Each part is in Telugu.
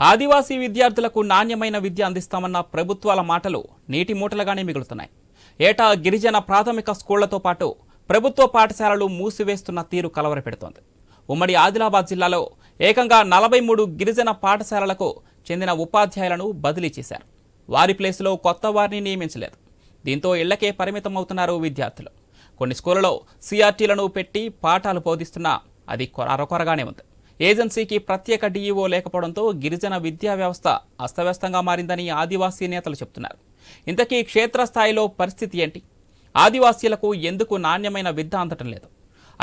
ఆదివాసీ విద్యార్థులకు నాణ్యమైన విద్య అందిస్తామన్న ప్రభుత్వాల మాటలు నీటి మూటలుగానే మిగులుతున్నాయి. ఏటా గిరిజన ప్రాథమిక స్కూళ్ళతో పాటు ప్రభుత్వ పాఠశాలలు మూసివేస్తున్న తీరు కలవరపెడుతోంది. ఉమ్మడి ఆదిలాబాద్ జిల్లాలో ఏకంగా నలభై మూడు గిరిజన పాఠశాలలకు చెందిన ఉపాధ్యాయులను బదిలీ చేశారు. వారి ప్లేసులో కొత్త వారిని నియమించలేదు. దీంతో ఇళ్ళకే పరిమితం అవుతున్నారు విద్యార్థులు. కొన్ని స్కూళ్ళలో సిఆర్టీలను పెట్టి పాఠాలు బోధిస్తున్నా అది కొర- అరకొరగానే ఉంది. ఏజెన్సీకి ప్రత్యేక డీఈఓ లేకపోవడంతో గిరిజన విద్యా వ్యవస్థ అస్తవ్యస్తంగా మారిందని ఆదివాసీ నేతలు చెబుతున్నారు. ఇంతకీ క్షేత్రస్థాయిలో పరిస్థితి ఏంటి? ఆదివాసీలకు ఎందుకు నాణ్యమైన విద్య అందటం లేదు?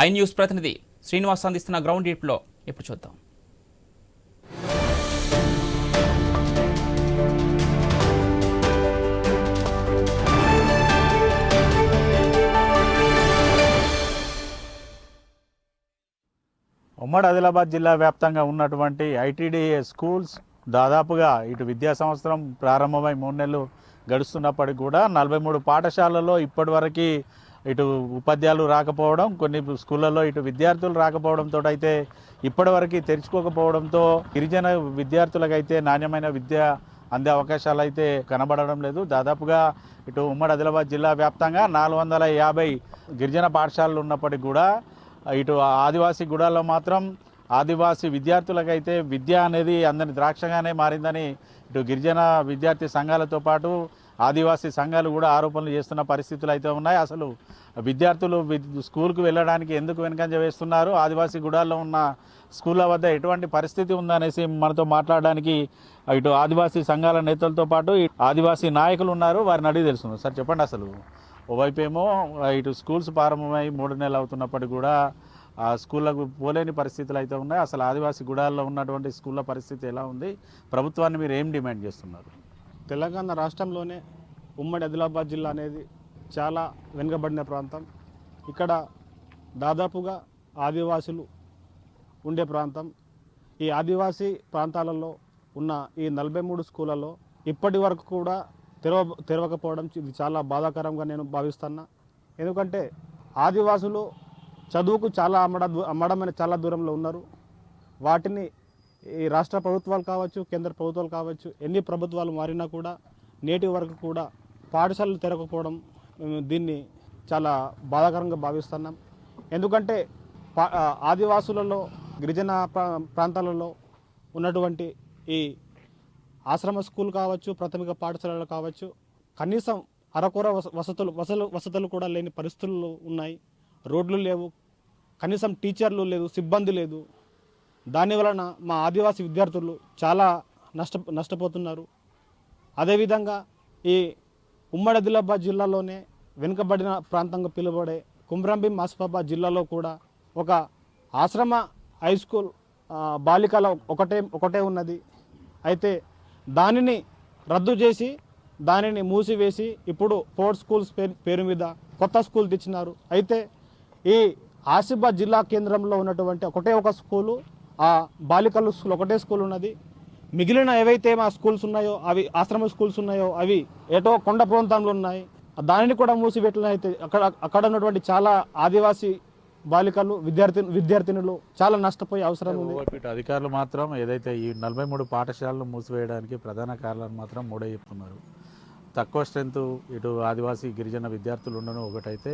ఐ న్యూస్ ప్రతినిధి శ్రీనివాస్ అందిస్తున్న గ్రౌండ్ డీప్లో ఇప్పుడు చూద్దాం. ఉమ్మడి ఆదిలాబాద్ జిల్లా వ్యాప్తంగా ఉన్నటువంటి ఐటీడీఏ స్కూల్స్ దాదాపుగా ఇటు విద్యా సంవత్సరం ప్రారంభమై మూడు నెలలు గడుస్తున్నప్పటికీ కూడా నలభై మూడు పాఠశాలల్లో ఇప్పటివరకు ఇటు ఉపాధ్యాయులు రాకపోవడం కొన్ని స్కూళ్ళల్లో ఇటు విద్యార్థులు రాకపోవడంతో అయితే ఇప్పటివరకు తెరుచుకోకపోవడంతో గిరిజన విద్యార్థులకైతే నాణ్యమైన విద్య అందే అవకాశాలు అయితే కనబడడం లేదు. దాదాపుగా ఇటు ఉమ్మడి ఆదిలాబాద్ జిల్లా వ్యాప్తంగా నాలుగు వందల యాభై గిరిజన పాఠశాలలు ఉన్నప్పటికీ కూడా ఇటు ఆదివాసీ గుడాల్లో మాత్రం ఆదివాసీ విద్యార్థులకైతే విద్య అనేది అందరి ద్రాక్షగానే మారిందని ఇటు గిరిజన విద్యార్థి సంఘాలతో పాటు ఆదివాసీ సంఘాలు కూడా ఆరోపణలు చేస్తున్న పరిస్థితులు అయితే ఉన్నాయి. అసలు విద్యార్థులు స్కూల్కు వెళ్ళడానికి ఎందుకు వెనుకంజ వేస్తున్నారు? ఆదివాసీ గుడాల్లో ఉన్న స్కూళ్ళ వద్ద ఎటువంటి పరిస్థితి ఉందనేసి మనతో మాట్లాడడానికి ఇటు ఆదివాసీ సంఘాల నేతలతో పాటు ఇటు ఆదివాసీ నాయకులు ఉన్నారు. వారిని అడిగి తెలుసుకుందాం. సార్ చెప్పండి అసలు. ఓవైపు ఏమో ఇటు స్కూల్స్ ప్రారంభమై మూడు నెలలు అవుతున్నప్పటికీ కూడా ఆ స్కూళ్ళకు పోలేని పరిస్థితులు అయితే ఉన్నాయి. అసలు ఆదివాసీ గుడాల్లో ఉన్నటువంటి స్కూళ్ళ పరిస్థితి ఎలా ఉంది? ప్రభుత్వాన్ని మీరు ఏం డిమాండ్ చేస్తున్నారు? తెలంగాణ రాష్ట్రంలోనే ఉమ్మడి ఆదిలాబాద్ జిల్లా అనేది చాలా వెనుకబడిన ప్రాంతం. ఇక్కడ దాదాపుగా ఆదివాసులు ఉండే ప్రాంతం. ఈ ఆదివాసీ ప్రాంతాలలో ఉన్న ఈ నలభై మూడు స్కూళ్ళలో ఇప్పటి వరకు కూడా తెరవ తెరవకపోవడం ఇది చాలా బాధాకరంగా నేను భావిస్తున్నా. ఎందుకంటే ఆదివాసులు చదువుకు చాలా అమ్మడ అమ్మడమైన చాలా దూరంలో ఉన్నారు. వాటిని ఈ రాష్ట్ర ప్రభుత్వాలు కావచ్చు కేంద్ర ప్రభుత్వాలు కావచ్చు ఎన్ని ప్రభుత్వాలు మారినా కూడా నేటి వరకు కూడా పాఠశాలలు తెరవకపోవడం మేము దీన్ని చాలా బాధాకరంగా భావిస్తున్నాం. ఎందుకంటే పా- ఆదివాసులలో గిరిజన ప్రా- ప్రాంతాలలో ఉన్నటువంటి ఈ ఆశ్రమ స్కూల్ కావచ్చు ప్రాథమిక పాఠశాలలు కావచ్చు కనీసం అరకొర వస- వసతులు వసలు వసతులు కూడా లేని పరిస్థితులు ఉన్నాయి. రోడ్లు లేవు. కనీసం టీచర్లు లేదు సిబ్బంది లేదు. దాని వలన మా ఆదివాసీ విద్యార్థులు చాలా నష్ట నష్టపోతున్నారు. అదేవిధంగా ఈ ఉమ్మడి ఆదిలాబాద్ జిల్లాలోనే వెనుకబడిన ప్రాంతంగా పిలువబడే కుమ్రంభీం ఆసిఫాబాద్ జిల్లాలో కూడా ఒక ఆశ్రమ హై స్కూల్ బాలికల ఒకటే ఒకటే ఉన్నది. అయితే దానిని రద్దు చేసి దానిని మూసివేసి ఇప్పుడు స్పోర్ట్స్ స్కూల్స్ పేరు పేరు మీద కొత్త స్కూల్ తెచ్చినారు. అయితే ఈ ఆసిఫాబాద్ జిల్లా కేంద్రంలో ఉన్నటువంటి ఒకటే ఒక స్కూలు ఆ బాలికల స్కూల్ ఒకటే స్కూల్ ఉన్నది. మిగిలిన ఏవైతే మా స్కూల్స్ ఉన్నాయో అవి ఆశ్రమ స్కూల్స్ ఉన్నాయో అవి ఏటో కొండ ప్రాంతంలో ఉన్నాయి. దానిని కూడా మూసిపెట్టినైతే అక్కడ అక్కడ ఉన్నటువంటి చాలా ఆదివాసీ బాలికలు విద్యార్థి విద్యార్థినులు చాలా నష్టపోయే అవసరం ఉంది. అధికారులు మాత్రం ఏదైతే ఈ నలభై మూడు పాఠశాలలు మూసివేయడానికి ప్రధాన కారణాలు మాత్రం మూడే చెప్తున్నారు. తక్కువ స్ట్రెంత్ ఇటు ఆదివాసీ గిరిజన విద్యార్థులు ఉండడం ఒకటైతే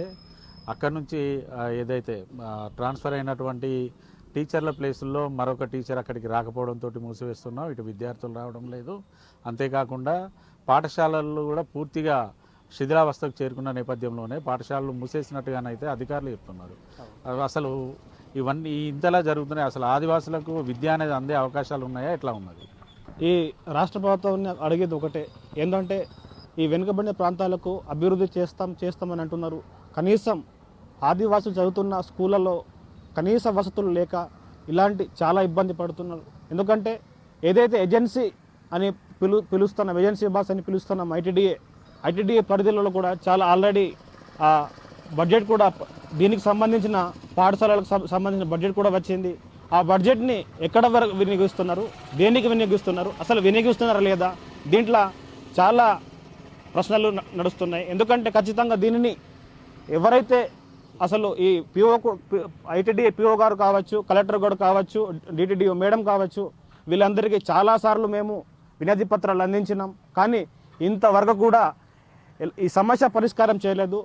అక్కడ నుంచి ఏదైతే ట్రాన్స్ఫర్ అయినటువంటి టీచర్ల ప్లేసుల్లో మరొక టీచర్ అక్కడికి రాకపోవడంతో మూసివేస్తున్నాం. ఇటు విద్యార్థులు రావడం లేదు. అంతేకాకుండా పాఠశాలలు కూడా పూర్తిగా శిథిలావస్థకు చేరుకున్న నేపథ్యంలోనే పాఠశాలలు మూసేసినట్టుగానైతే అధికారులు చెప్తున్నారు. అసలు ఇవన్నీ ఇంతలా జరుగుతున్నాయి. అసలు ఆదివాసులకు విద్య అనేది అందే అవకాశాలు ఉన్నాయా? ఎట్లా ఉన్నది? ఈ రాష్ట్ర ప్రభుత్వం అడిగేది ఒకటే. ఏంటంటే ఈ వెనుకబడిన ప్రాంతాలకు అభివృద్ధి చేస్తాం చేస్తామని అంటున్నారు. కనీసం ఆదివాసులు చదువుతున్న స్కూళ్ళలో కనీస వసతులు లేక ఇలాంటి చాలా ఇబ్బంది పడుతున్నారు. ఎందుకంటే ఏదైతే ఏజెన్సీ అని పిలు పిలుస్తున్నాం ఏజెన్సీ బాస్ అని పిలుస్తున్నాం ఐటీడీఏ ఐటీడీఏ పరిధిలో కూడా చాలా ఆల్రెడీ బడ్జెట్ కూడా దీనికి సంబంధించిన పాఠశాలలకు సంబంధించిన బడ్జెట్ కూడా వచ్చింది. ఆ బడ్జెట్ని ఎక్కడ వరకు వినియోగిస్తున్నారు? దేనికి వినియోగిస్తున్నారు? అసలు వినియోగిస్తున్నారా లేదా? దీంట్లో చాలా ప్రశ్నలు న- నడుస్తున్నాయి. ఎందుకంటే ఖచ్చితంగా దీనిని ఎవరైతే అసలు ఈ పిఓ ఐటీడీ పిఓ గారు కావచ్చు కలెక్టర్ గారు కావచ్చు డిటిడిఓ మేడం కావచ్చు వీళ్ళందరికీ చాలాసార్లు మేము వినతి పత్రాలు అందించినాం. కానీ ఇంతవరకు కూడా ఈ సమస్య పరిష్కారం చేయలేదు.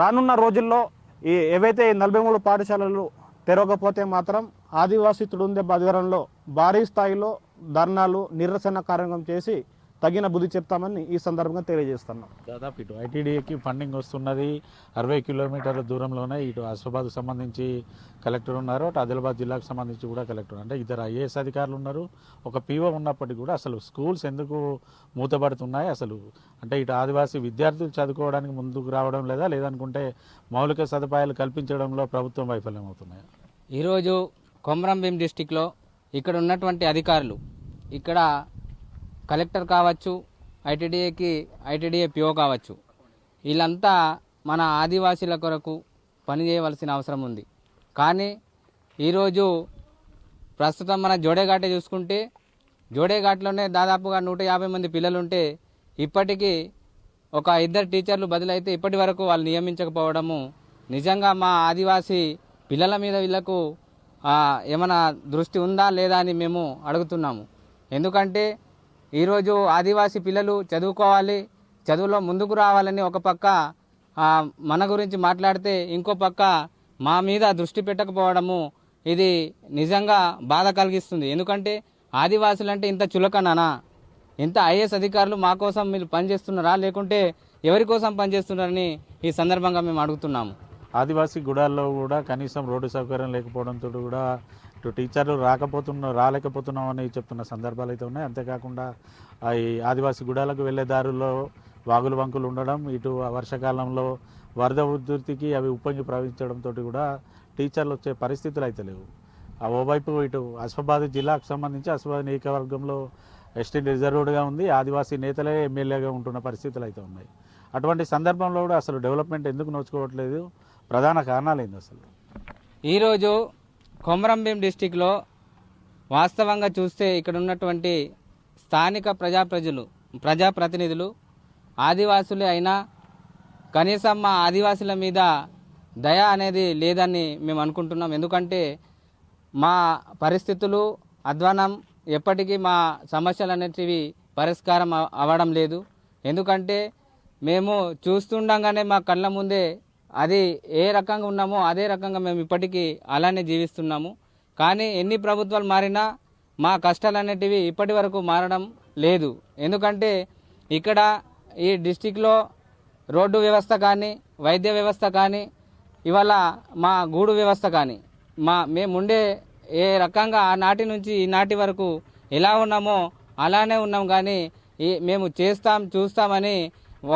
రానున్న రోజుల్లో ఈ ఏవైతే ఈ నలభై మూడు పాఠశాలలు తెరవకపోతే మాత్రం ఆదివాసీ తుడుందే ఆధ్వర్యంలో భారీ స్థాయిలో ధర్నాలు నిరసన కార్యక్రమం చేసి తగిన బుద్ధి చెప్తామని ఈ సందర్భంగా తెలియజేస్తున్నాం. దాదాపు ఇటు ఐటీడీఏకి ఫండింగ్ వస్తున్నది. అరవై కిలోమీటర్ల దూరంలోనే ఇటు ఆసిఫాబాద్ సంబంధించి కలెక్టర్ ఉన్నారు. అటు ఆదిలాబాద్ జిల్లాకు సంబంధించి కూడా కలెక్టర్ అంటే ఇద్దరు ఐఏఎస్ అధికారులు ఉన్నారు. ఒక పీఓ ఉన్నప్పటికీ కూడా అసలు స్కూల్స్ ఎందుకు మూతపడుతున్నాయి? అసలు అంటే ఇటు ఆదివాసీ విద్యార్థులు చదువుకోవడానికి ముందుకు రావడం లేదా లేదనుకుంటే మౌలిక సదుపాయాలు కల్పించడంలో ప్రభుత్వం వైఫల్యం అవుతున్నాయి ఈరోజు కొమరంభీం డిస్టిక్లో ఇక్కడ ఉన్నటువంటి అధికారులు ఇక్కడ కలెక్టర్ కావచ్చు ఐటీడీఏకి ఐటీడీఏ పిఓ కావచ్చు. వీళ్ళంతా మన ఆదివాసీల కొరకు పనిచేయవలసిన అవసరం ఉంది. కానీ ఈరోజు ప్రస్తుతం మన జోడేఘాటే చూసుకుంటే జోడేఘాట్లోనే దాదాపుగా నూట యాభై మంది పిల్లలు ఉంటే ఇప్పటికీ ఒక ఇద్దరు టీచర్లు బదులైతే ఇప్పటి వరకు వాళ్ళు నియమించకపోవడము నిజంగా మా ఆదివాసీ పిల్లల మీద వీళ్ళకు ఏమైనా దృష్టి ఉందా లేదా అని మేము అడుగుతున్నాము. ఎందుకంటే ఈరోజు ఆదివాసీ పిల్లలు చదువుకోవాలి చదువులో ముందుకు రావాలని ఒక పక్క మన గురించి మాట్లాడితే ఇంకో పక్క మా మీద దృష్టి పెట్టకపోవడము ఇది నిజంగా బాధ కలిగిస్తుంది. ఎందుకంటే ఆదివాసులు అంటే ఇంత చులకననా? ఇంత ఐఏఎస్ అధికారులు మా కోసం మీరు పనిచేస్తున్నారా? లేకుంటే ఎవరి కోసం పనిచేస్తున్నారని ఈ సందర్భంగా మేము అడుగుతున్నాము. ఆదివాసీ గుడాల్లో కూడా కనీసం రోడ్డు సౌకర్యం లేకపోవడంతో కూడా ఇటు టీచర్లు రాకపోతున్నా రాలేకపోతున్నాం అని చెప్తున్న సందర్భాలు అయితే ఉన్నాయి. అంతేకాకుండా ఈ ఆదివాసీ గుడాలకు వెళ్ళే దారుల్లో వాగులు వంకులు ఉండడం ఇటు వర్షాకాలంలో వరద ఉధృతికి అవి ఉప్పొంగి ప్రవహించడంతో కూడా టీచర్లు వచ్చే పరిస్థితులు అయితే లేవు. ఆ ఓవైపు ఇటు అస్ఫాబాద్ జిల్లాకు సంబంధించి అస్ఫాబాద్ నియోజకవర్గంలో ఎస్టీ రిజర్వ్డ్గా ఉంది. ఆదివాసీ నేతలే ఎమ్మెల్యేగా ఉంటున్న పరిస్థితులు అయితే ఉన్నాయి. అటువంటి సందర్భంలో కూడా అసలు డెవలప్మెంట్ ఎందుకు నోచుకోవట్లేదు? ప్రధాన కారణాలు ఏంది అసలు? ఈరోజు కొమరంభీం డిస్టిక్లో వాస్తవంగా చూస్తే ఇక్కడ ఉన్నటువంటి స్థానిక ప్రజా ప్రజలు ప్రజాప్రతినిధులు ఆదివాసులే అయినా కనీసం మా ఆదివాసుల మీద దయ అనేది లేదని మేము అనుకుంటున్నాం. ఎందుకంటే మా పరిస్థితులు అధ్వానం ఎప్పటికీ మా సమస్యలు అనేటివి పరిష్కారం అవ్వడం లేదు. ఎందుకంటే మేము చూస్తుండగానే మా కళ్ళ ముందే అది ఏ రకంగా ఉన్నామో అదే రకంగా మేము ఇప్పటికీ అలానే జీవిస్తున్నాము. కానీ ఎన్ని ప్రభుత్వాలు మారినా మా కష్టాలు అనేటివి ఇప్పటి వరకు మారడం లేదు. ఎందుకంటే ఇక్కడ ఈ డిస్టిక్లో రోడ్డు వ్యవస్థ కానీ వైద్య వ్యవస్థ కానీ ఇవాళ మా గూడు వ్యవస్థ కానీ మా మేముండే ఏ రకంగా ఆనాటి నుంచి ఈనాటి వరకు ఎలా ఉన్నామో అలానే ఉన్నాం. కానీ ఈ మేము చేస్తాం చూస్తామని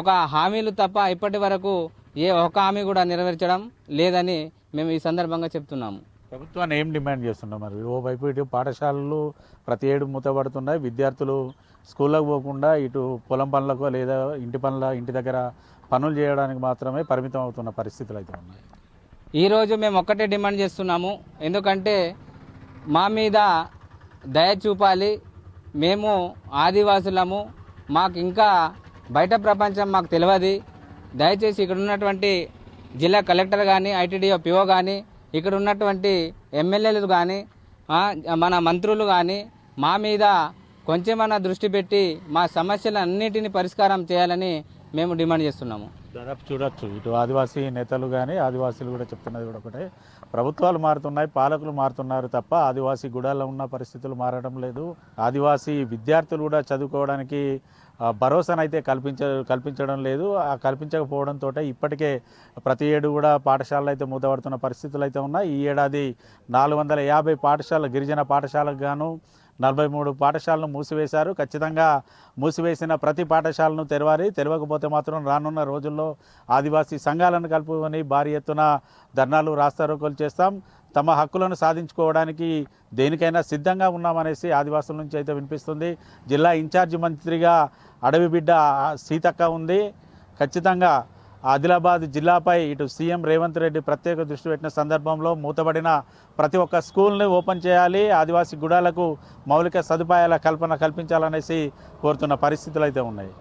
ఒక హామీలు తప్ప ఇప్పటి వరకు ఏ ఒక్క హామీ కూడా నెరవేర్చడం లేదని మేము ఈ సందర్భంగా చెప్తున్నాము. ప్రభుత్వాన్ని ఏం డిమాండ్ చేస్తున్నాం మరి? ఓవైపు ఇటు పాఠశాలలు ప్రతి ఏడు మూతపడుతున్నాయి. విద్యార్థులు స్కూళ్ళకు పోకుండా ఇటు పొలం పనులకు లేదా ఇంటి పనుల ఇంటి దగ్గర పనులు చేయడానికి మాత్రమే పరిమితం అవుతున్న పరిస్థితులు అయితే ఉన్నాయి. ఈరోజు మేము ఒక్కటే డిమాండ్ చేస్తున్నాము. ఎందుకంటే మా మీద దయ చూపాలి. మేము ఆదివాసులము. మాకు ఇంకా బయట ప్రపంచం మాకు తెలియదు. దయచేసి ఇక్కడ ఉన్నటువంటి జిల్లా కలెక్టర్ కానీ ఐటీడీఓ పిఓ కానీ ఇక్కడ ఉన్నటువంటి ఎమ్మెల్యేలు కానీ మన మంత్రులు కానీ మా మీద కొంచెమన్నా దృష్టి పెట్టి మా సమస్యలన్నిటిని పరిష్కారం చేయాలని మేము డిమాండ్ చేస్తున్నాము. దాదాపు చూడొచ్చు. ఇటు ఆదివాసీ నేతలు కానీ ఆదివాసీలు కూడా చెప్తున్నది కూడా ఒకటే. ప్రభుత్వాలు మారుతున్నాయి పాలకులు మారుతున్నారు తప్ప ఆదివాసీ గుడాల్లో ఉన్న పరిస్థితులు మారడం లేదు. ఆదివాసీ విద్యార్థులు కూడా చదువుకోవడానికి భరోసానైతే కల్పించ కల్పించడం లేదు. ఆ కల్పించకపోవడంతో ఇప్పటికే ప్రతి ఏడు కూడా పాఠశాలలు అయితే మూతపడుతున్న పరిస్థితులు అయితే ఉన్నాయి. ఈ ఏడాది నాలుగు వందల యాభై పాఠశాల గిరిజన పాఠశాలకు గాను నలభై మూడు పాఠశాలను మూసివేశారు. ఖచ్చితంగా మూసివేసిన ప్రతి పాఠశాలను తెరవాలి. తెరవకపోతే మాత్రం రానున్న రోజుల్లో ఆదివాసీ సంఘాలను కలుపుకొని భారీ ఎత్తున ధర్నాలు రాస్తారోకోలు చేస్తాం. తమ హక్కులను సాధించుకోవడానికి దేనికైనా సిద్ధంగా ఉన్నామనేసి ఆదివాసుల నుంచి అయితే వినిపిస్తుంది. జిల్లా ఇన్ఛార్జి మంత్రిగా అడవి బిడ్డ సీతక్క ఉంది. ఖచ్చితంగా ఆదిలాబాద్ జిల్లాపై ఇటు సీఎం రేవంత్ రెడ్డి ప్రత్యేక దృష్టి పెట్టిన సందర్భంలో మూతబడిన ప్రతి ఒక్క స్కూల్ని ఓపెన్ చేయాలి. ఆదివాసీ గుడాలకు మౌలిక సదుపాయాల కల్పన కల్పించాలనేసి కోరుతున్న పరిస్థితులు అయితే ఉన్నాయి.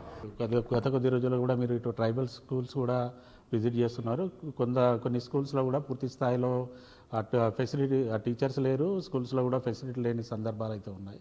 గత కొద్ది రోజుల్లో కూడా మీరు ఇటు ట్రైబల్ స్కూల్స్ కూడా విజిట్ చేస్తున్నారు. కొంత కొన్ని స్కూల్స్లో కూడా పూర్తి స్థాయిలో ఫెసిలిటీ టీచర్స్ లేరు స్కూల్స్లో కూడా ఫెసిలిటీ లేని సందర్భాలు అయితే ఉన్నాయి.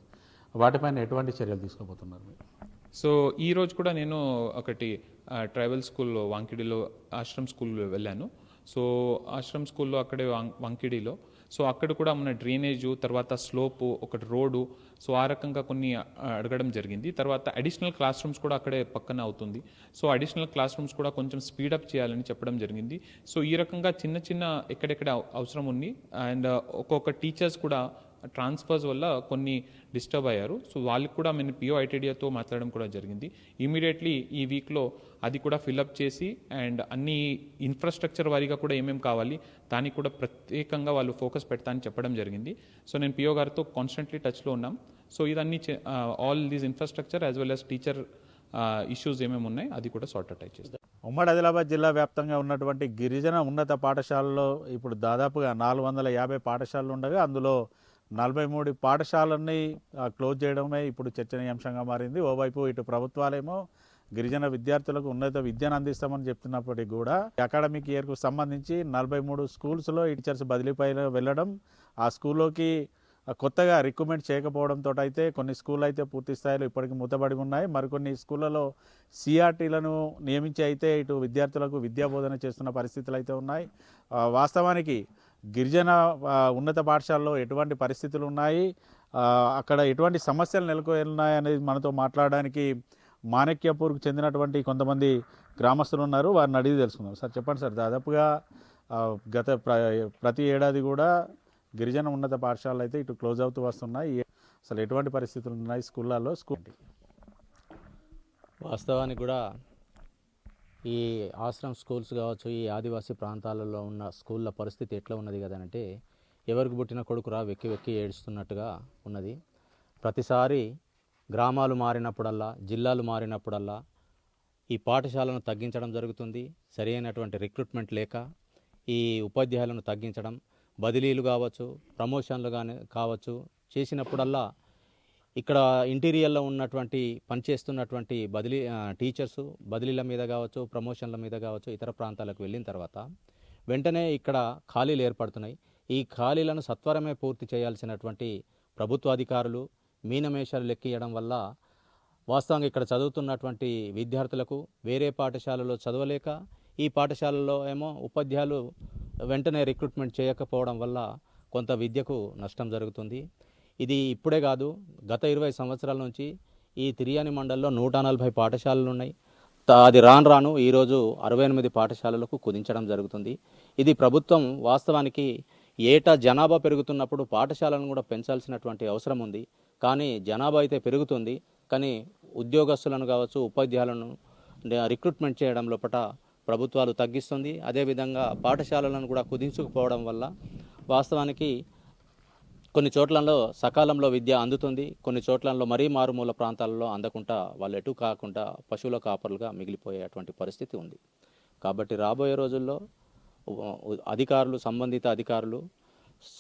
వాటిపైన ఎటువంటి చర్యలు తీసుకోబోతున్నారు మీరు? సో ఈ రోజు కూడా నేను ఒకటి ట్రైబల్ స్కూల్లో వాంకిడిలో ఆశ్రమ్ స్కూల్లో వెళ్ళాను. సో ఆశ్రమ్ స్కూల్లో అక్కడే వాం- వాంకిడిలో సో అక్కడ కూడా మన డ్రైనేజ్ తర్వాత స్లోపు ఒకటి రోడ్డు సో ఆ రకంగా కొన్ని అడగడం జరిగింది. తర్వాత అడిషనల్ క్లాస్ రూమ్స్ కూడా అక్కడే పక్కన అవుతుంది. సో అడిషనల్ క్లాస్ రూమ్స్ కూడా కొంచెం స్పీడప్ చేయాలని చెప్పడం జరిగింది. సో ఈ రకంగా చిన్న చిన్న ఎక్కడెక్కడ అవసరం ఉంది. అండ్ ఒక్కొక్క టీచర్స్ కూడా ట్రాన్స్ఫర్స్ వల్ల కొన్ని డిస్టర్బ్ అయ్యారు. సో వాళ్ళకి కూడా మేము పిఓ ఐటీడీతో మాట్లాడడం కూడా జరిగింది. ఇమీడియట్లీ ఈ వీక్లో అది కూడా ఫిల్అప్ చేసి అండ్ అన్ని ఇన్ఫ్రాస్ట్రక్చర్ వారీగా కూడా ఏమేమి కావాలి దానికి కూడా ప్రత్యేకంగా వాళ్ళు ఫోకస్ పెడతా అని చెప్పడం జరిగింది. సో నేను పిఓ గారితో కాన్స్టెంట్లీ టచ్లో ఉన్నాం. సో ఇదన్నీ all these infrastructure as well as teacher issues ఏమేమి ఉన్నాయి అది కూడా సార్ట్ అవుట్ చేస్తాం. ఉమ్మడి ఆదిలాబాద్ జిల్లా వ్యాప్తంగా ఉన్నటువంటి గిరిజన ఉన్నత పాఠశాలలో ఇప్పుడు దాదాపుగా నాలుగు వందల యాభై పాఠశాలలు ఉండగా అందులో నలభై మూడు పాఠశాలన్నీ క్లోజ్ చేయడమే ఇప్పుడు చర్చనీయాంశంగా మారింది. ఓవైపు ఇటు ప్రభుత్వాలేమో గిరిజన విద్యార్థులకు ఉన్నత విద్యను అందిస్తామని చెప్తున్నప్పటికీ కూడా అకాడమిక్ ఇయర్కు సంబంధించి నలభై మూడు స్కూల్స్లో టీచర్స్ బదిలీపై వెళ్ళడం ఆ స్కూల్లోకి కొత్తగా రిక్రూట్మెంట్ చేయకపోవడంతో అయితే కొన్ని స్కూల్ అయితే పూర్తి స్థాయిలో ఇప్పటికి మూతబడి ఉన్నాయి. మరికొన్ని స్కూళ్ళలో సిఆర్టీలను నియమించి అయితే ఇటు విద్యార్థులకు విద్యాబోధన చేస్తున్న పరిస్థితులు అయితే ఉన్నాయి వాస్తవానికి గిరిజన ఉన్నత పాఠశాలలో ఎటువంటి పరిస్థితులు ఉన్నాయి అక్కడ ఎటువంటి సమస్యలు నెలకొన్నాయి అనేది మనతో మాట్లాడడానికి మాణిక్యపూర్కు చెందినటువంటి కొంతమంది గ్రామస్తులు ఉన్నారు. వారిని అడిగి తెలుసుకుందాం. సార్ చెప్పండి సార్. దాదాపుగా గత ప్ర- ప్రతి ఏడాది కూడా గిరిజన ఉన్నత పాఠశాలలు అయితే ఇటు క్లోజ్ అవుతూ వస్తున్నాయి. అసలు ఎటువంటి పరిస్థితులు ఉన్నాయి స్కూళ్ళల్లో? స్కూల్ వాస్తవానికి కూడా ఈ ఆశ్రమ్ స్కూల్స్ కావచ్చు ఈ ఆదివాసీ ప్రాంతాలలో ఉన్న స్కూళ్ళ పరిస్థితి ఎట్లా ఉన్నది కదనంటే ఎవరికి పుట్టిన కొడుకురా వెక్కి వెక్కి ఏడుస్తున్నట్టుగా ఉన్నది. ప్రతిసారి గ్రామాలు మారినప్పుడల్లా జిల్లాలు మారినప్పుడల్లా ఈ పాఠశాలను తగ్గించడం జరుగుతుంది. సరైనటువంటి రిక్రూట్మెంట్ లేక ఈ ఉపాధ్యాయులను తగ్గించడం బదిలీలు కావచ్చు ప్రమోషన్లు కానీ కావచ్చు చేసినప్పుడల్లా ఇక్కడ ఇంటీరియర్లో ఉన్నటువంటి పనిచేస్తున్నటువంటి బదిలీ టీచర్స్ బదిలీల మీద కావచ్చు ప్రమోషన్ల మీద కావచ్చు ఇతర ప్రాంతాలకు వెళ్ళిన తర్వాత వెంటనే ఇక్కడ ఖాళీలు ఏర్పడుతున్నాయి. ఈ ఖాళీలను సత్వరమే పూర్తి చేయాల్సినటువంటి ప్రభుత్వ అధికారులు మీనమేషాలు లెక్కియడం వల్ల వాస్తవంగా ఇక్కడ చదువుతున్నటువంటి విద్యార్థులకు వేరే పాఠశాలలో చదవలేక ఈ పాఠశాలలో ఏమో ఉపాధ్యాయులు వెంటనే రిక్రూట్మెంట్ చేయకపోవడం వల్ల కొంత విద్యకు నష్టం జరుగుతుంది. ఇది ఇప్పుడే కాదు గత ఇరవై సంవత్సరాల నుంచి ఈ తిరియాని మండలంలో నూట నలభై పాఠశాలలు ఉన్నాయి అది రాను రాను ఈరోజు అరవై ఎనిమిది పాఠశాలలకు కుదించడం జరుగుతుంది. ఇది ప్రభుత్వం వాస్తవానికి ఏటా జనాభా పెరుగుతున్నప్పుడు పాఠశాలను కూడా పెంచాల్సినటువంటి అవసరం ఉంది. కానీ జనాభా అయితే పెరుగుతుంది. కానీ ఉద్యోగస్తులను కావచ్చు ఉపాధ్యాయులను రిక్రూట్మెంట్ చేయడం లోపల ప్రభుత్వాలు తగ్గిస్తుంది. అదేవిధంగా పాఠశాలలను కూడా కుదించుకుపోవడం వల్ల వాస్తవానికి కొన్ని చోట్లలో సకాలంలో విద్య అందుతుంది కొన్ని చోట్లలో మరీ మారుమూల ప్రాంతాలలో అందకుండా వాళ్ళు ఎటు కాకుండా పశువుల కాపరులుగా మిగిలిపోయేటువంటి పరిస్థితి ఉంది. కాబట్టి రాబోయే రోజుల్లో అధికారులు సంబంధిత అధికారులు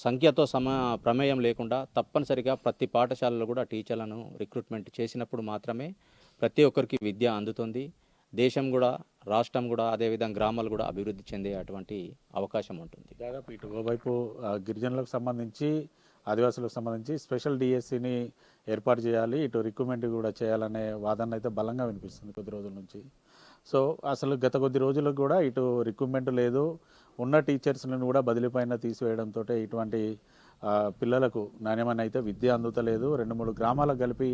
సంఖ్యతో సమ ప్రమేయం లేకుండా తప్పనిసరిగా ప్రతి పాఠశాలలో కూడా టీచర్లను రిక్రూట్మెంట్ చేసినప్పుడు మాత్రమే ప్రతి ఒక్కరికి విద్య అందుతుంది. దేశం కూడా రాష్ట్రం కూడా అదేవిధంగా గ్రామాలు కూడా అభివృద్ధి చెందే అటువంటి అవకాశం ఉంటుంది. దాదాపు ఇటువైపు గిరిజనులకు సంబంధించి ఆదివాసులకు సంబంధించి స్పెషల్ డిఎస్సిని ఏర్పాటు చేయాలి ఇటు రిక్రూట్మెంట్ కూడా చేయాలనే వాదన అయితే బలంగా వినిపిస్తుంది కొద్ది రోజుల నుంచి. సో అసలు గత కొద్ది రోజులకు కూడా ఇటు రిక్రూట్మెంట్ లేదు. ఉన్న టీచర్స్లను కూడా బదిలీపైన తీసివేయడంతో ఇటువంటి పిల్లలకు నాణ్యమైన అయితే విద్య అందుతలేదు. రెండు మూడు గ్రామాలకు కలిపి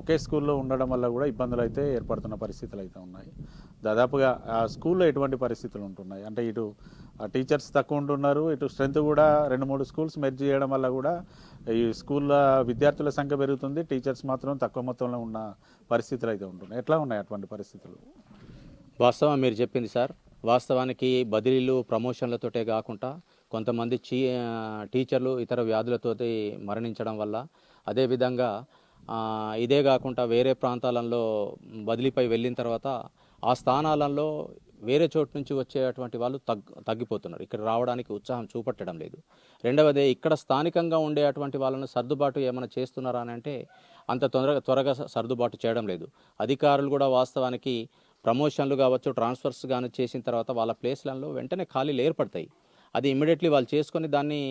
ఒకే స్కూల్లో ఉండడం వల్ల కూడా ఇబ్బందులు అయితే ఏర్పడుతున్న పరిస్థితులు అయితే ఉన్నాయి. దాదాపుగా ఆ స్కూల్లో ఎటువంటి పరిస్థితులు ఉంటున్నాయి? అంటే ఇటు టీచర్స్ తక్కువ ఉంటున్నారు. ఇటు స్ట్రెంత్ కూడా రెండు మూడు స్కూల్స్ మెర్జ్ చేయడం వల్ల కూడా ఈ స్కూల్ల విద్యార్థుల సంఖ్య పెరుగుతుంది. టీచర్స్ మాత్రం తక్కువ మొత్తంలో ఉన్న పరిస్థితులు అయితే ఉంటున్నాయి. ఎట్లా ఉన్నాయి అటువంటి పరిస్థితులు? వాస్తవం మీరు చెప్పింది సార్. వాస్తవానికి బదిలీలు ప్రమోషన్లతోటే కాకుండా కొంతమంది చీ టీచర్లు ఇతర వ్యాధులతో మరణించడం వల్ల అదేవిధంగా ఇదే కాకుండా వేరే ప్రాంతాలలో బదిలీపై వెళ్ళిన తర్వాత ఆ స్థానాలలో వేరే చోటు నుంచి వచ్చేటువంటి వాళ్ళు తగ్ తగ్గిపోతున్నారు. ఇక్కడ రావడానికి ఉత్సాహం చూపట్టడం లేదు. రెండవది ఇక్కడ స్థానికంగా ఉండేటువంటి వాళ్ళను సర్దుబాటు ఏమైనా చేస్తున్నారా అని అంటే అంత తొందరగా త్వరగా సర్దుబాటు చేయడం లేదు. అధికారులు కూడా వాస్తవానికి ప్రమోషన్లు కావచ్చు ట్రాన్స్ఫర్స్ కానీ చేసిన తర్వాత వాళ్ళ ప్లేస్లలో వెంటనే ఖాళీలు ఏర్పడతాయి. అది ఇమ్మీడియట్లీ వాళ్ళు చేసుకొని దాన్ని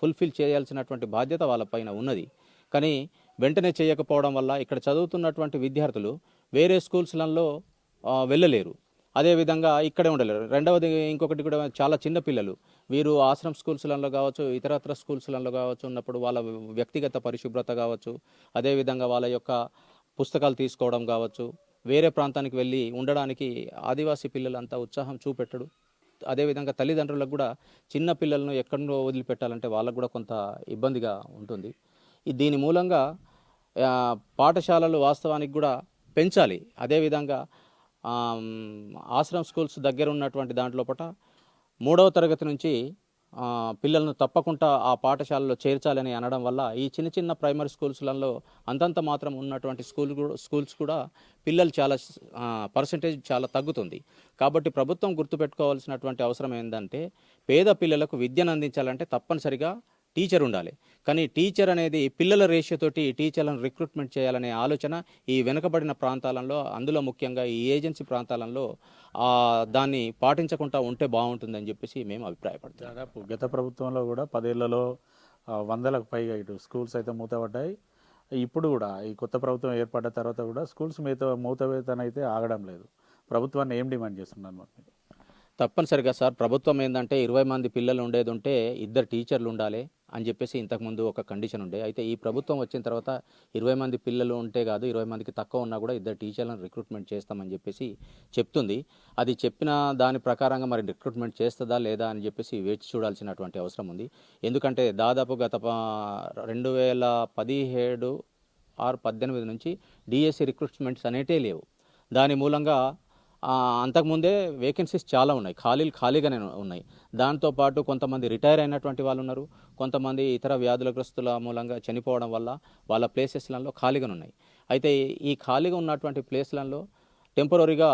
ఫుల్ఫిల్ చేయాల్సినటువంటి బాధ్యత వాళ్ళపైన ఉన్నది. కానీ వెంటనే చేయకపోవడం వల్ల ఇక్కడ చదువుతున్నటువంటి విద్యార్థులు వేరే స్కూల్స్లలో వెళ్ళలేరు. అదేవిధంగా ఇక్కడే ఉండలేరు రెండవది ఇంకొకటి కూడా చాలా చిన్న పిల్లలు. వీరు ఆశ్రమ్ స్కూల్స్లలో కావచ్చు ఇతరత్ర స్కూల్స్లలో కావచ్చు ఉన్నప్పుడు వాళ్ళ వ్యక్తిగత పరిశుభ్రత కావచ్చు అదేవిధంగా వాళ్ళ యొక్క పుస్తకాలు తీసుకోవడం కావచ్చు వేరే ప్రాంతానికి వెళ్ళి ఉండడానికి ఆదివాసీ పిల్లలంతా ఉత్సాహం చూపెట్టడు. అదేవిధంగా తల్లిదండ్రులకు కూడా చిన్న పిల్లలను ఎక్కడో వదిలిపెట్టాలంటే వాళ్ళకు కూడా కొంత ఇబ్బందిగా ఉంటుంది. దీని మూలంగా పాఠశాలలు వాస్తవానికి కూడా పెంచాలి. అదేవిధంగా ఆశ్రమ స్కూల్స్ దగ్గర ఉన్నటువంటి దాంట్లో పట మూడవ తరగతి నుంచి పిల్లలను తప్పకుండా ఆ పాఠశాలలో చేర్చాలని అనడం వల్ల ఈ చిన్న చిన్న ప్రైమరీ స్కూల్స్లలో అంతంత మాత్రం ఉన్నటువంటి స్కూల్ కూడా స్కూల్స్ కూడా పిల్లలు చాలా పర్సంటేజ్ చాలా తగ్గుతుంది. కాబట్టి ప్రభుత్వం గుర్తుపెట్టుకోవాల్సినటువంటి అవసరం ఏంటంటే పేద పిల్లలకు విద్యను అందించాలంటే తప్పనిసరిగా టీచర్ ఉండాలి. కానీ టీచర్ అనేది పిల్లల రేషియో తోటి టీచర్లను రిక్రూట్మెంట్ చేయాలనే ఆలోచన ఈ వెనుకబడిన ప్రాంతాలలో అందులో ముఖ్యంగా ఈ ఏజెన్సీ ప్రాంతాలలో దాన్ని పాటించకుండా ఉంటే బాగుంటుందని చెప్పేసి మేము అభిప్రాయపడతాం దాదాపు గత ప్రభుత్వంలో కూడా పదేళ్ళలో వందలకు పైగా ఇటు స్కూల్స్ అయితే మూతపడ్డాయి. ఇప్పుడు కూడా ఈ కొత్త ప్రభుత్వం ఏర్పడ్డ తర్వాత కూడా స్కూల్స్ మూత మూతవేతన అయితే ఆగడం లేదు. ప్రభుత్వాన్ని ఏం డిమాండ్ మీరు? తప్పనిసరిగా సార్ ప్రభుత్వం ఏంటంటే ఇరవై మంది పిల్లలు ఉండేది ఉంటే ఇద్దరు టీచర్లు ఉండాలి. అని చెప్పేసి ఇంతకుముందు ఒక కండిషన్ ఉండే. అయితే ఈ ప్రభుత్వం వచ్చిన తర్వాత ఇరవై మంది పిల్లలు ఉంటే కాదు ఇరవై మందికి తక్కువ ఉన్నా కూడా ఇద్దరు టీచర్లను రిక్రూట్మెంట్ చేస్తామని చెప్పేసి చెప్తుంది. అది చెప్పిన దాని ప్రకారంగా మరి రిక్రూట్మెంట్ చేస్తుందా లేదా అని చెప్పేసి వేచి చూడాల్సినటువంటి అవసరం ఉంది. ఎందుకంటే దాదాపు గత రెండు వేల పదిహేడు ఆరు పద్దెనిమిది నుంచి డిఎస్సి రిక్రూట్మెంట్స్ అనేటే లేవు. దాని మూలంగా అంతకుముందే వేకెన్సీస్ చాలా ఉన్నాయి. ఖాళీలు ఖాళీగానే ఉన్నాయి. దాంతోపాటు కొంతమంది రిటైర్ అయినటువంటి వాళ్ళు ఉన్నారు. కొంతమంది ఇతర వ్యాధులగ్రస్తుల మూలంగా చనిపోవడం వల్ల వాళ్ళ ప్లేసెస్లలో ఖాళీగా ఉన్నాయి. అయితే ఈ ఖాళీగా ఉన్నటువంటి ప్లేస్లలో టెంపరీగా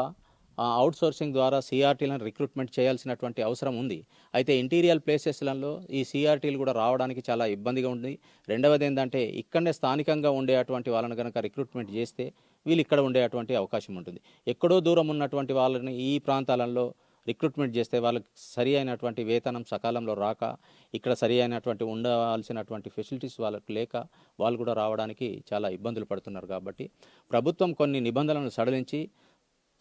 అవుట్ సోర్సింగ్ ద్వారా సిఆర్టీలను రిక్రూట్మెంట్ చేయాల్సినటువంటి అవసరం ఉంది. అయితే ఇంటీరియర్ ప్లేసెస్లలో ఈ సిఆర్టీలు కూడా రావడానికి చాలా ఇబ్బందిగా ఉంది. రెండవది ఏంటంటే ఇక్కడనే స్థానికంగా ఉండేటువంటి వాళ్ళని కనుక రిక్రూట్మెంట్ చేస్తే వీళ్ళు ఇక్కడ ఉండేటువంటి అవకాశం ఉంటుంది. ఎక్కడో దూరం ఉన్నటువంటి వాళ్ళని ఈ ప్రాంతాలలో రిక్రూట్మెంట్ చేస్తే వాళ్ళకి సరి అయినటువంటి వేతనం సకాలంలో రాక ఇక్కడ సరి అయినటువంటి ఉండవలసినటువంటి ఫెసిలిటీస్ వాళ్ళకు లేక వాళ్ళు కూడా రావడానికి చాలా ఇబ్బందులు పడుతున్నారు కాబట్టి ప్రభుత్వం కొన్ని నిబంధనలను సడలించి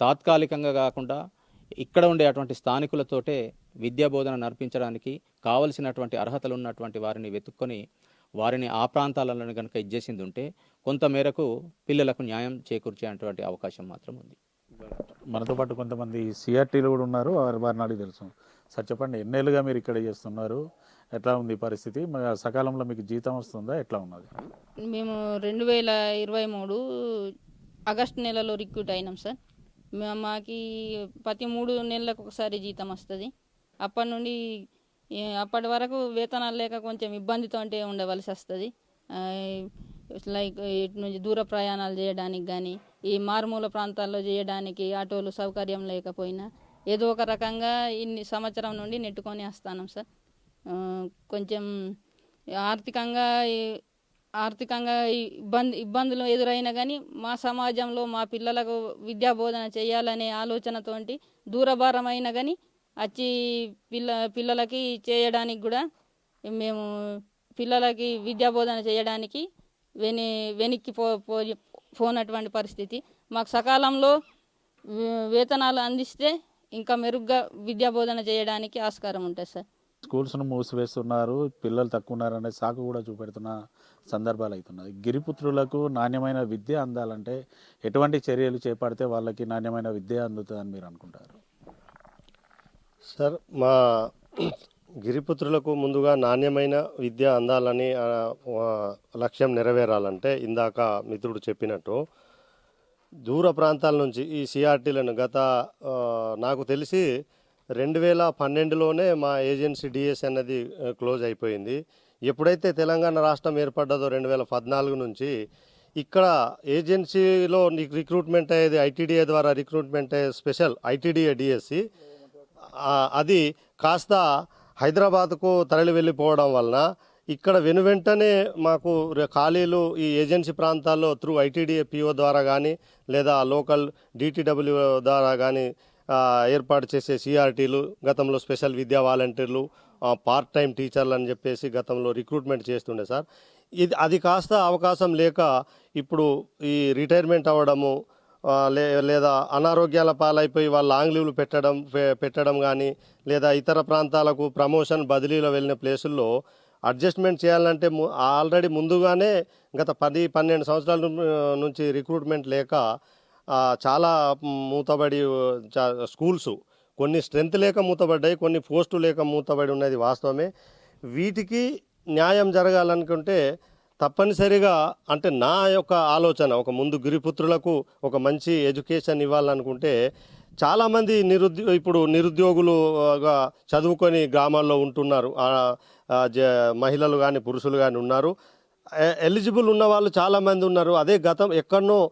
తాత్కాలికంగా కాకుండా ఇక్కడ ఉండేటువంటి స్థానికులతోటే విద్యా బోధన నడిపించడానికి కావలసినటువంటి అర్హతలు ఉన్నటువంటి వారిని వెతుక్కొని వారిని ఆ ప్రాంతాలలో కనుక ఇచ్చేసింది ఉంటే కొంత మేరకు పిల్లలకు న్యాయం చేకూర్చేటువంటి అవకాశం మాత్రం ఉంది. మనతో పాటు కొంతమంది సిఆర్టీలు కూడా ఉన్నారు. వారి వారిని అడిగి తెలుసు. సార్ చెప్పండి ఎన్నేళ్ళుగా మీరు ఇక్కడ చేస్తున్నారు? ఎట్లా ఉంది పరిస్థితి? సకాలంలో మీకు జీతం వస్తుందా? ఎట్లా ఉన్నది? మేము రెండు వేల ఇరవై మూడు ఆగస్ట్ నెలలో రిక్రూట్ అయినాం సార్. మాకి ప్రతి మూడు నెలలకు ఒకసారి జీతం వస్తుంది. అప్పటి నుండి అప్పటి వరకు వేతనాలు లేక కొంచెం ఇబ్బందితో అంటే ఉండవలసి వస్తుంది. లైక్ ఇటు నుంచి దూర ప్రయాణాలు చేయడానికి కానీ ఈ మారుమూల ప్రాంతాల్లో చేయడానికి ఆటోలు సౌకర్యం లేకపోయినా ఏదో ఒక రకంగా ఇన్ని సంవత్సరం నుండి నెట్టుకొని వస్తాను సార్. కొంచెం ఆర్థికంగా ఆర్థికంగా ఇబ్బంది ఇబ్బందులు ఎదురైనా కానీ మా సమాజంలో మా పిల్లలకు విద్యా బోధన చేయాలనే ఆలోచనతోటి దూరభారమైన కానీ వచ్చి పిల్ల పిల్లలకి చేయడానికి కూడా మేము పిల్లలకి విద్యా బోధన చేయడానికి వెని వెనక్కి పో పో- పోనటువంటి పరిస్థితి. మాకు సకాలంలో వేతనాలు అందిస్తే ఇంకా మెరుగ్గా విద్యా బోధన చేయడానికి ఆస్కారం ఉంటుంది సార్. స్కూల్స్ను మూసివేస్తున్నారు పిల్లలు తక్కువ ఉన్నారనే సాకు కూడా చూపెడుతున్న సందర్భాలు అవుతున్నాయి. గిరిపుత్రులకు నాణ్యమైన విద్య అందాలంటే ఎటువంటి చర్యలు చేపడితే వాళ్ళకి నాణ్యమైన విద్య అందుతుందని మీరు అనుకుంటారు? సార్ మా గిరిపుత్రులకు ముందుగా నాణ్యమైన విద్య అందాలని లక్ష్యం నెరవేరాలంటే ఇందాక మిత్రుడు చెప్పినట్టు దూర ప్రాంతాల నుంచి ఈ సిఆర్టీలను గత నాకు తెలిసి రెండు వేల పన్నెండులోనే మా ఏజెన్సీ డిఎస్ అన్నది క్లోజ్ అయిపోయింది. ఎప్పుడైతే తెలంగాణ రాష్ట్రం ఏర్పడ్డదో రెండు వేల పద్నాలుగు నుంచి ఇక్కడ ఏజెన్సీలో నీకు రిక్రూట్మెంట్ అయ్యేది ఐటీడీఏ ద్వారా రిక్రూట్మెంట్ అయ్యే స్పెషల్ ఐటీడీఏ డిఎస్సి. అది కాస్త హైదరాబాద్కు తరలి వెళ్ళిపోవడం వలన ఇక్కడ వెనువెంటనే మాకు ఖాళీలు ఈ ఏజెన్సీ ప్రాంతాల్లో త్రూ ఐటీడీఏ పిఓ ద్వారా కానీ లేదా లోకల్ డిటిడబ్ల్యూ ద్వారా కానీ ఏర్పాటు చేసే సిఆర్టీలు గతంలో స్పెషల్ విద్యా వాలంటీర్లు పార్ట్ టైం టీచర్లు అని చెప్పేసి గతంలో రిక్రూట్మెంట్ చేస్తుండే సార్. ఇది అది కాస్త అవకాశం లేక ఇప్పుడు ఈ రిటైర్మెంట్ అవ్వడము లే లేదా అనారోగ్యాల పాలైపోయి వాళ్ళు లాంగ్ లీవ్లు పెట్టడం పెట్టడం కానీ లేదా ఇతర ప్రాంతాలకు ప్రమోషన్ బదిలీలో వెళ్ళిన ప్లేసుల్లో అడ్జస్ట్మెంట్ చేయాలంటే ఆల్రెడీ ముందుగానే గత పది పన్నెండు సంవత్సరాల నుంచి రిక్రూట్మెంట్ లేక చాలా మూతబడి చా- స్కూల్స్ కొన్ని స్ట్రెంత్ లేక మూతబడ్డాయి కొన్ని పోస్టు లేక మూతబడి ఉన్నది వాస్తవమే. వీటికి న్యాయం జరగాలనుకుంటే తప్పనిసరిగా అంటే నా యొక్క ఆలోచన ఒక ముందు గిరిపుత్రులకు ఒక మంచి ఎడ్యుకేషన్ ఇవ్వాలనుకుంటే చాలామంది నిరుద్యో ఇప్పుడు నిరుద్యోగులుగా చదువుకొని గ్రామాల్లో ఉంటున్నారు. జ- మహిళలు కానీ పురుషులు కానీ ఉన్నారు. ఎలిజిబుల్ ఉన్న వాళ్ళు చాలామంది ఉన్నారు. అదే గతం ఎక్కడనో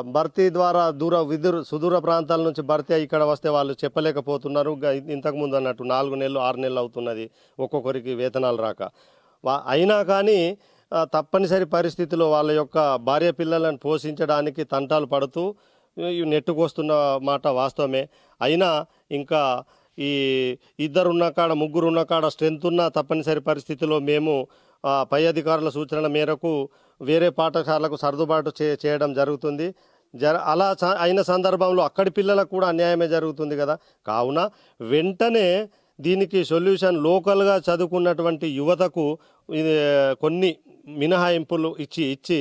భర్తీ ద్వారా దూర విదుర సుదూర ప్రాంతాల నుంచి భర్తీ ఇక్కడ వస్తే వాళ్ళు చెప్పలేకపోతున్నారు. ఇంతకుముందు అన్నట్టు నాలుగు నెలలు ఆరు నెలలు అవుతున్నది ఒక్కొక్కరికి వేతనాలు రాక. అయినా కానీ తప్పనిసరి పరిస్థితిలో వాళ్ళ యొక్క భార్య పిల్లలను పోషించడానికి తంటాలు పడుతూ నెట్టుకొస్తున్న మాట వాస్తవమే. అయినా ఇంకా ఈ ఇద్దరు ఉన్నకాడ ముగ్గురు ఉన్నకాడ స్ట్రెంత్ ఉన్న తప్పనిసరి పరిస్థితిలో మేము పై అధికారుల సూచనల మేరకు వేరే పాఠశాలకు సర్దుబాటు చే చేయడం జరుగుతుంది. జర అలా అయిన సందర్భంలో అక్కడి పిల్లలకు కూడా అన్యాయమే జరుగుతుంది కదా. కావున వెంటనే దీనికి సొల్యూషన్ లోకల్గా చదువుకున్నటువంటి యువతకు కొన్ని మినహాయింపులు ఇచ్చి ఇచ్చి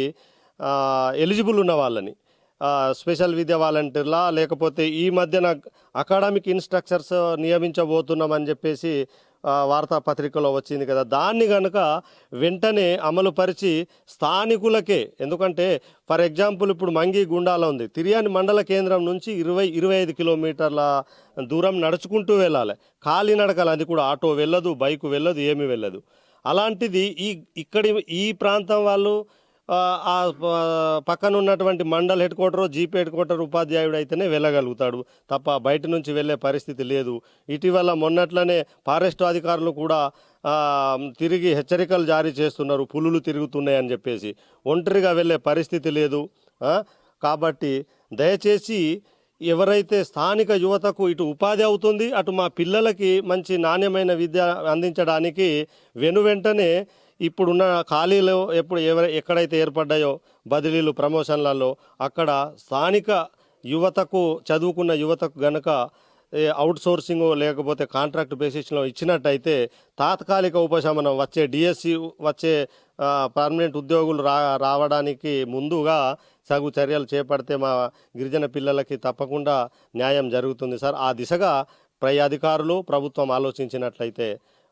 ఎలిజిబుల్ ఉన్న వాళ్ళని. స్పెషల్ విద్య వాలంటీర్లా లేకపోతే ఈ మధ్యన అకాడమిక్ ఇన్స్ట్రక్చర్స్ నియమించబోతున్నామని చెప్పేసి వార్తాపత్రికలో వచ్చింది కదా. దాన్ని కనుక వెంటనే అమలుపరిచి స్థానికులకే ఎందుకంటే ఫర్ ఎగ్జాంపుల్ ఇప్పుడు మంగి గుండాల ఉంది. తిరియాని మండల కేంద్రం నుంచి ఇరవై ఇరవై ఐదు కిలోమీటర్ల దూరం నడుచుకుంటూ వెళ్ళాలి. కాలినడకలు అది కూడా ఆటో వెళ్ళదు బైక్ వెళ్ళదు ఏమి వెళ్ళదు. అలాంటిది ఈ ఇక్కడి ఈ ప్రాంతం వాళ్ళు ఆ, పక్కన ఉన్నటువంటి mandal head quarter GP head quarter ఉపాధ్యాయుడు అయితేనే వెళ్ళగలుగుతాడు. తప్ప బయట నుంచి వెళ్ళే పరిస్థితి లేదు. ఇటీవల మొన్నట్లనే ఫారెస్ట్ అధికారులు కూడా తిరిగి హెచ్చరికలు జారీ చేస్తున్నారు. పులులు తిరుగుతున్నాయని చెప్పేసి. ఒంటరిగా వెళ్ళే పరిస్థితి లేదు. కాబట్టి దయచేసి ఎవరైతే స్థానిక యువతకు ఇటు ఉపాధి అవుతుంది అటు మా పిల్లలకి మంచి నాణ్యమైన విద్య అందించడానికి వెను వెంటనే ఇప్పుడున్న ఖాళీలు ఎప్పుడు ఎవర ఎక్కడైతే ఏర్పడ్డాయో బదిలీలు ప్రమోషన్లలో అక్కడ స్థానిక యువతకు చదువుకున్న యువతకు గనక అవుట్ సోర్సింగ్ లేకపోతే కాంట్రాక్ట్ బేసిస్లో ఇచ్చినట్టయితే తాత్కాలిక ఉపశమనం వచ్చే డిఎస్సి వచ్చే పర్మనెంట్ ఉద్యోగులు రా రావడానికి ముందుగా సగు చర్యలు చేపడితే మా గిరిజన పిల్లలకి తప్పకుండా న్యాయం జరుగుతుంది సార్. ఆ దిశగా ప్రై అధికారులు ప్రభుత్వం ఆలోచించినట్లయితే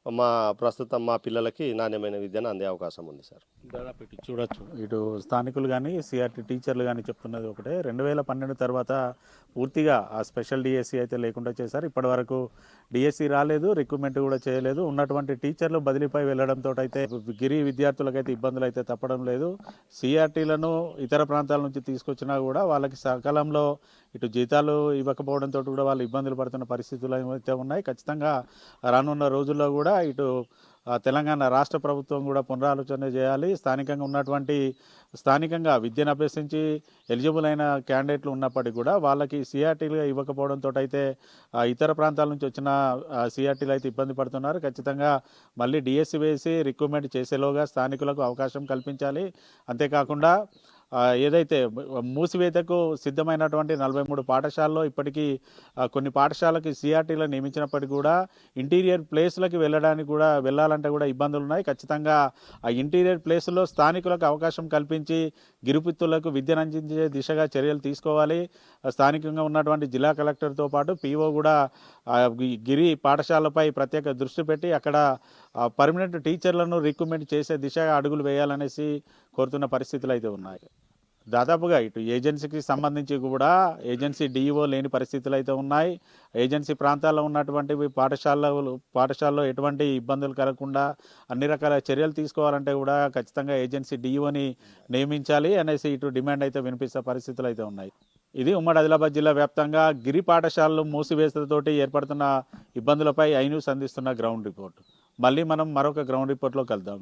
మా ప్రస్తుతం మా పిల్లలకి నాణ్యమైన విద్యను అందే అవకాశం ఉంది సార్. దాదాపు ఇటు చూడొచ్చు. ఇటు స్థానికులు కానీ సిఆర్టీ టీచర్లు కానీ చెప్తున్నది ఒకటే. రెండు వేల పన్నెండు తర్వాత పూర్తిగా ఆ స్పెషల్ డిఎస్సి అయితే లేకుండా చేశారు. ఇప్పటి వరకు డిఎస్సి రాలేదు రిక్రూట్మెంట్ కూడా చేయలేదు. ఉన్నటువంటి టీచర్లు బదిలీపై వెళ్ళడంతో అయితే గిరి విద్యార్థులకైతే ఇబ్బందులు అయితే తప్పడం లేదు. సిఆర్టీలను ఇతర ప్రాంతాల నుంచి తీసుకొచ్చినా కూడా వాళ్ళకి సకాలంలో ఇటు జీతాలు ఇవ్వకపోవడంతో కూడా వాళ్ళు ఇబ్బందులు పడుతున్న పరిస్థితులు అయితే ఉన్నాయి. ఖచ్చితంగా రానున్న రోజుల్లో కూడా ఇటు తెలంగాణ రాష్ట్ర ప్రభుత్వం కూడా పునరాలోచన చేయాలి. స్థానికంగా ఉన్నటువంటి స్థానికంగా విద్యను అభ్యసించి ఎలిజిబుల్ అయిన క్యాండిడేట్లు ఉన్నప్పటికీ కూడా వాళ్ళకి సిఆర్టీలుగా ఇవ్వకపోవడంతో అయితే ఇతర ప్రాంతాల నుంచి వచ్చిన సిఆర్టీలు అయితే ఇబ్బంది పడుతున్నారు. ఖచ్చితంగా మళ్ళీ డిఎస్సి వేసి రిక్రూట్మెంట్ చేసేలోగా స్థానికులకు అవకాశం కల్పించాలి. అంతేకాకుండా ఏదైతే మూసివేతకు సిద్ధమైనటువంటి నలభై మూడు పాఠశాలలో ఇప్పటికీ కొన్ని పాఠశాలకి సిఆర్టీలో నియమించినప్పటికీ కూడా ఇంటీరియర్ ప్లేస్లకి వెళ్ళడానికి కూడా వెళ్ళాలంటే కూడా ఇబ్బందులు ఉన్నాయి. ఖచ్చితంగా ఆ ఇంటీరియర్ ప్లేస్లో స్థానికులకు అవకాశం కల్పించి గిరిపిత్తులకు విద్యను అందించే దిశగా చర్యలు తీసుకోవాలి. స్థానికంగా ఉన్నటువంటి జిల్లా కలెక్టర్తో పాటు పీఓ కూడా గిరి పాఠశాలపై ప్రత్యేక దృష్టి పెట్టి అక్కడ పర్మనెంట్ టీచర్లను రిక్రూట్మెంట్ చేసే దిశగా అడుగులు వేయాలనేసి కోరుతున్న పరిస్థితులు అయితే ఉన్నాయి. దాదాపుగా ఇటు ఏజెన్సీకి సంబంధించి కూడా ఏజెన్సీ డిఈఓ లేని పరిస్థితులు అయితే ఉన్నాయి. ఏజెన్సీ ప్రాంతాల్లో ఉన్నటువంటి పాఠశాలలు పాఠశాలలో ఎటువంటి ఇబ్బందులు కలగకుండా అన్ని రకాల చర్యలు తీసుకోవాలంటే కూడా ఖచ్చితంగా ఏజెన్సీ డిఈఓని నియమించాలి అనేసి ఇటు డిమాండ్ అయితే వినిపిస్తే పరిస్థితులు అయితే ఉన్నాయి. ఇది ఉమ్మడి ఆదిలాబాద్ జిల్లా వ్యాప్తంగా గిరి పాఠశాలలు మూసివేతతోటి ఏర్పడుతున్న ఇబ్బందులపై ఐన్యూస్ అందిస్తున్న గ్రౌండ్ రిపోర్ట్. మళ్ళీ మనం మరొక గ్రౌండ్ రిపోర్ట్లో కలుద్దాం